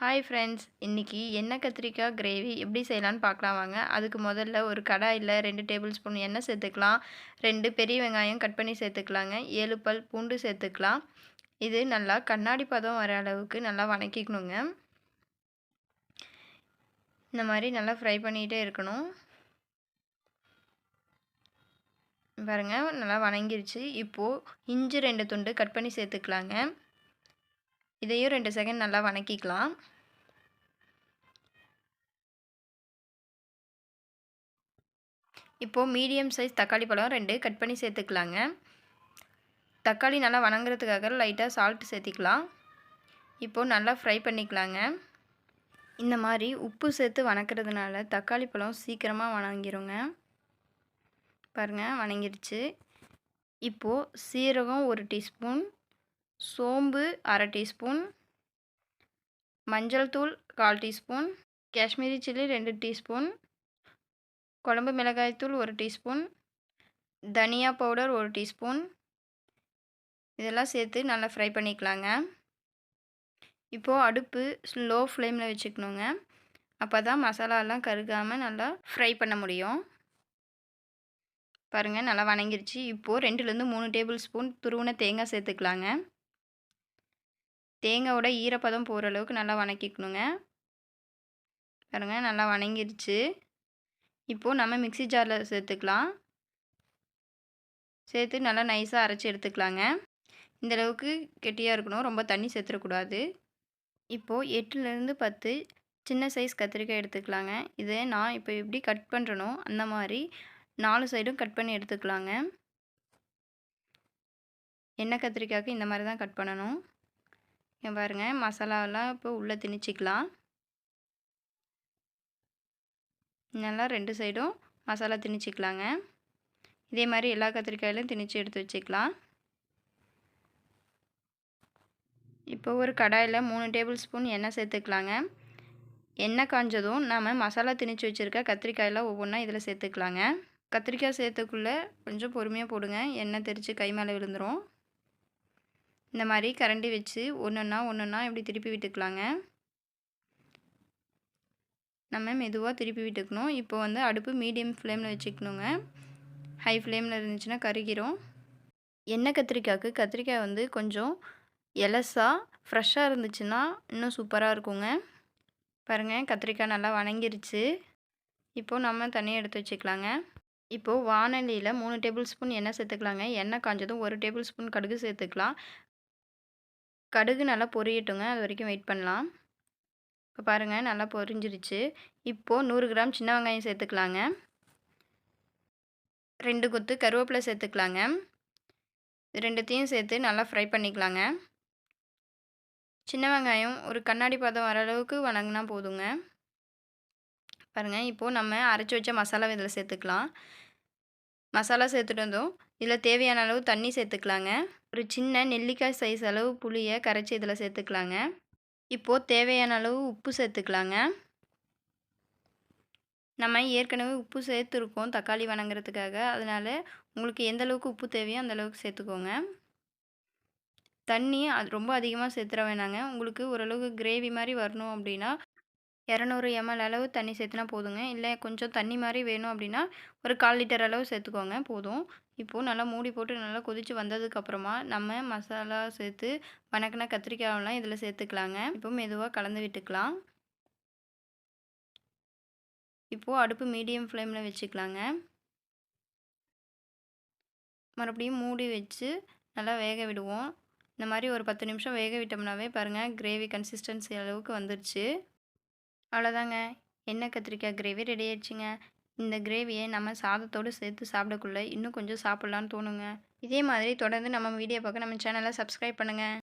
Hi friends இன்றைக்கி எண்ணெய் கத்திரிக்காய் கிரேவி எப்படி செய்யலான்னு பார்க்கலாம் வாங்க. அதுக்கு முதல்ல ஒரு கடாயில் ரெண்டு டேபிள் ஸ்பூன் எண்ணெய் சேர்த்துக்கலாம். ரெண்டு பெரிய வெங்காயம் கட் பண்ணி சேர்த்துக்கலாங்க. ஏழு பல் பூண்டு சேர்த்துக்கலாம். இது நல்லா கண்ணாடி பதம் வர அளவுக்கு நல்லா வணக்கிக்கணுங்க. இந்த மாதிரி நல்லா ஃப்ரை பண்ணிகிட்டே இருக்கணும். பாருங்கள் நல்லா வணங்கிருச்சு. இப்போது இஞ்சி ரெண்டு துண்டு கட் பண்ணி சேர்த்துக்கலாங்க. இதையும் ரெண்டு செகண்ட் நல்லா வணக்கிக்கலாம். இப்போது மீடியம் சைஸ் தக்காளி பழம் ரெண்டு கட் பண்ணி சேர்த்துக்கலாங்க. தக்காளி நல்லா வணங்குறதுக்காக லைட்டாக சால்ட் சேர்த்திக்கலாம். இப்போது நல்லா ஃப்ரை பண்ணிக்கலாங்க. இந்த மாதிரி உப்பு சேர்த்து வணக்கிறதுனால தக்காளி பழம் சீக்கிரமாக வணங்கிருங்க. பாருங்கள் வணங்கிடுச்சு இப்போது சீரகம் ஒரு டீஸ்பூன் சோம்பு அரை டீஸ்பூன் மஞ்சள் தூள் கால் டீஸ்பூன் காஷ்மீரி சில்லி ரெண்டு டீஸ்பூன் குழம்பு மிளகாய்த்தூள் ஒரு டீஸ்பூன் தனியா பவுடர் ஒரு டீஸ்பூன். இதெல்லாம் சேர்த்து நல்லா ஃப்ரை பண்ணிக்கலாங்க. இப்போது அடுப்பு ஸ்லோ ஃப்ளேமில் வச்சுக்கணுங்க. அப்போ தான் மசாலாலாம் கருகாமல் நல்லா ஃப்ரை பண்ண முடியும். பாருங்கள் நல்லா வணங்கிருச்சு. இப்போது ரெண்டுலேருந்து மூணு டேபிள் ஸ்பூன் துருவின தேங்காய் சேர்த்துக்கலாங்க. தேங்காயோட ஈரப்பதம் போகிற அளவுக்கு நல்லா வணக்கிக்கணுங்க. பாருங்கள் நல்லா வணங்கிருச்சு. இப்போது நம்ம மிக்சி ஜாரில் சேர்த்துக்கலாம். சேர்த்து நல்லா நைஸாக அரைச்சி எடுத்துக்கலாங்க. இந்தளவுக்கு கெட்டியாக இருக்கணும். ரொம்ப தண்ணி சேர்த்துடக்கூடாது. இப்போது எட்டுலேருந்து பத்து சின்ன சைஸ் கத்திரிக்காய் எடுத்துக்கலாங்க. இதை நான் இப்போ எப்படி கட் பண்ணுறனோ அந்த மாதிரி நாலு சைடும் கட் பண்ணி எடுத்துக்கலாங்க. எண்ணெய் கத்திரிக்காய்க்கு இந்த மாதிரி தான் கட் பண்ணணும். பாருங்கள் மசாலாவெல்லாம் இப்போ உள்ளே திணிச்சிக்கலாம். நல்லா ரெண்டு சைடும் மசாலா திணிச்சிக்கலாங்க. இதே மாதிரி எல்லா கத்திரிக்காயிலும் திணிச்சு எடுத்து வச்சுக்கலாம். இப்போ ஒரு கடாயில் மூணு டேபிள் ஸ்பூன் எண்ணெய் சேர்த்துக்கலாங்க. எண்ணெய் காஞ்சதும் நாம் மசாலா திணிச்சு வச்சுருக்க கத்திரிக்காயெல்லாம் ஒவ்வொன்றா இதில் சேர்த்துக்கலாங்க. கத்திரிக்காய் சேர்த்துக்குள்ளே கொஞ்சம் பொறுமையாக போடுங்க எண்ணெய் தெரித்து கை மேலே விழுந்துடும் இந்த மாதிரி கரண்டி வச்சு ஒன்றுன்னா ஒன்றுன்னா இப்படி திருப்பி விட்டுக்கலாங்க? நம்ம மெதுவாக திருப்பி விட்டுக்கணும். இப்போ வந்து அடுப்பு மீடியம் ஃப்ளேமில் வச்சுக்கணுங்க. ஹை ஃப்ளேமில் இருந்துச்சுன்னா கருகிரும். எண்ணெய் கத்திரிக்காய்க்கு கத்திரிக்காய் வந்து கொஞ்சம் எலசாக ஃப்ரெஷ்ஷாக இருந்துச்சுன்னா இன்னும் சூப்பராக இருக்குங்க. பாருங்கள் கத்திரிக்காய் நல்லா வணங்கிருச்சு. இப்போது நம்ம தண்ணியை எடுத்து வச்சுக்கலாங்க. இப்போது வானலியில் மூணு டேபிள் ஸ்பூன் எண்ணெய் சேர்த்துக்கலாங்க. எண்ணெய் காஞ்சதும் ஒரு டேபிள் ஸ்பூன் கடுகு சேர்த்துக்கலாம். கடுகு நல்லா பொரியட்டுங்க. அது வரைக்கும் வெயிட் பண்ணலாம். இப்போ பாருங்கள் நல்லா பொரிஞ்சிருச்சு. இப்போது நூறு கிராம் சின்ன வெங்காயம் சேர்த்துக்கலாங்க. ரெண்டு கொத்து கருவேப்பிலை சேர்த்துக்கலாங்க. ரெண்டுத்தையும் சேர்த்து நல்லா ஃப்ரை பண்ணிக்கலாங்க. சின்ன வெங்காயம் ஒரு கண்ணாடி பதம் வர அளவுக்கு வணங்கினா போதுங்க. பாருங்கள் இப்போது நம்ம அரைச்சி வச்ச மசாலா இதில் சேர்த்துக்கலாம். மசாலா சேர்த்துட்டு வந்தோம் இதில் தேவையான அளவு தண்ணி சேர்த்துக்கலாங்க. ஒரு சின்ன நெல்லிக்காய் சைஸ் அளவு புளியை கரைச்சி இதில் சேர்த்துக்கலாங்க. இப்போது தேவையான அளவு உப்பு சேர்த்துக்கலாங்க. நம்ம ஏற்கனவே உப்பு சேர்த்துருக்கோம் தக்காளி வணங்குறதுக்காக. அதனால் உங்களுக்கு எந்த அளவுக்கு உப்பு தேவையோ அந்த அளவுக்கு சேர்த்துக்கோங்க. தண்ணி அது ரொம்ப அதிகமாக சேர்த்துற வேணாங்க. உங்களுக்கு ஓரளவுக்கு கிரேவி மாதிரி வரணும் அப்படின்னா இரநூறு எம்எல் அளவு தண்ணி சேர்த்துனா போதுங்க. இல்லை கொஞ்சம் தண்ணி மாதிரி வேணும் அப்படின்னா ஒரு கால் லிட்டர் அளவு சேர்த்துக்கோங்க. போதும். இப்போது நல்லா மூடி போட்டு நல்லா கொதித்து வந்ததுக்கப்புறமா நம்ம மசாலா சேர்த்து வணக்கின கத்திரிக்காயெல்லாம் இதில் சேர்த்துக்கலாங்க. இப்போ மெதுவாக கலந்து விட்டுக்கலாம். இப்போது அடுப்பு மீடியம் ஃப்ளேமில் வச்சுக்கலாங்க. மறுபடியும் மூடி வச்சு நல்லா வேக விடுவோம். இந்த மாதிரி ஒரு பத்து நிமிஷம் வேக விட்டோம்னாவே பாருங்கள் கிரேவி கன்சிஸ்டன்சி அளவுக்கு வந்துருச்சு. அவ்வளோதாங்க. எண்ணெய் கத்திரிக்காய் கிரேவி ரெடி ஆயிடுச்சுங்க. இந்த கிரேவியை நம்ம சாதத்தோடு சேர்த்து சாப்பிடக்குள்ள இன்னும் கொஞ்சம் சாப்பிட்லான்னு தோணுங்க. இதே மாதிரி தொடர்ந்து நம்ம வீடியோ பார்க்க நம்ம சேனலை சப்ஸ்கிரைப் பண்ணுங்கள்